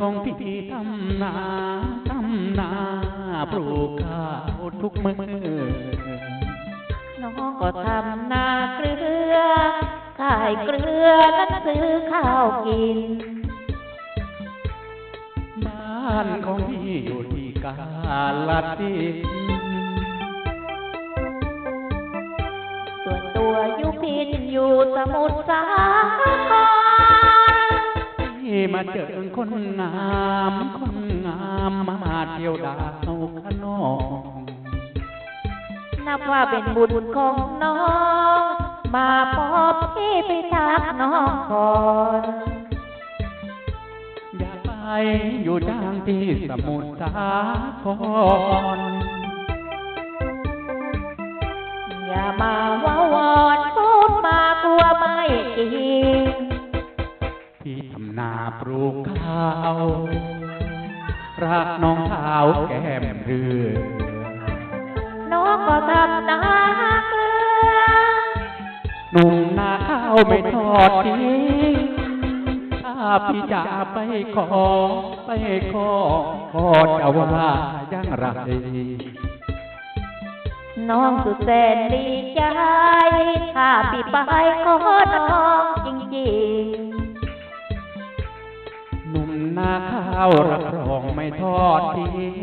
ของพี่ทำนาทำนาปลูกข้าวทุกมือน้องก็ทำนาเกลือ ขายเกลือนั้นซื้อข้าวกิน บ้านของพี่อยู่ที่กาลสินธุ์ส่วนตัวอยู่พินอยู่สมุทรสาครพี่ มาเจอคนงามคนงามมาเที่ยวดาวขนองนับว่าเป็นบุญของน้อง มาพบพี่ไปทักน้องก่อนอยากไปอยู่จ้างที่สมุทรสาคร นาปลูกข้าวรักน้องสาวแก้มเรือน้องก็ทำนาเกลือหนุ่มนาข้าวไม่ทอดทิ้งถ้าพี่จะไปขอไปขอพ่อจะว่ายังไรน้องสุดแสนดีใจ ถ้าพี่ไปขอน้องจริงห นุ่มาข้าวรับรองไม่ทอดทิ้ง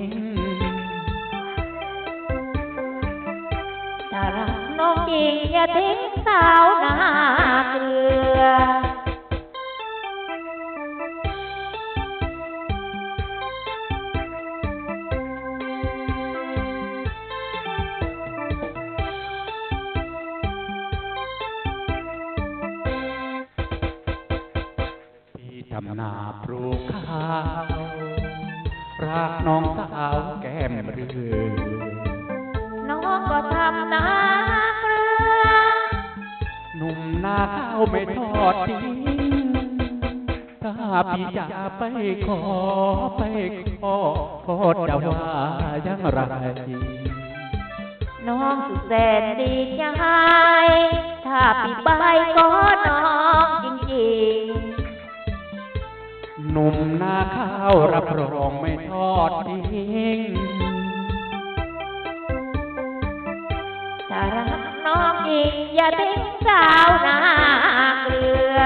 ๆถ้ารักน้องจริงอย่าทิ้งสาวนา ทำนาปลูกข้าวรักน้องสาวแก้มเรือน้องก็ทำนาเกลือหนุ่มนาข้าวไม่ทอดทิ้งถ้าพี่จะไปขอไปขอพ่อจะว่าอยังไรน้องสุดแสนดีใจถ้าพี่ไปก็น้องจริง หนุ่มหน้าข้าวรับรองไม่ทอดทิ้งจะรักน้องจริงอย่าทิ้งสาวนาเกลือ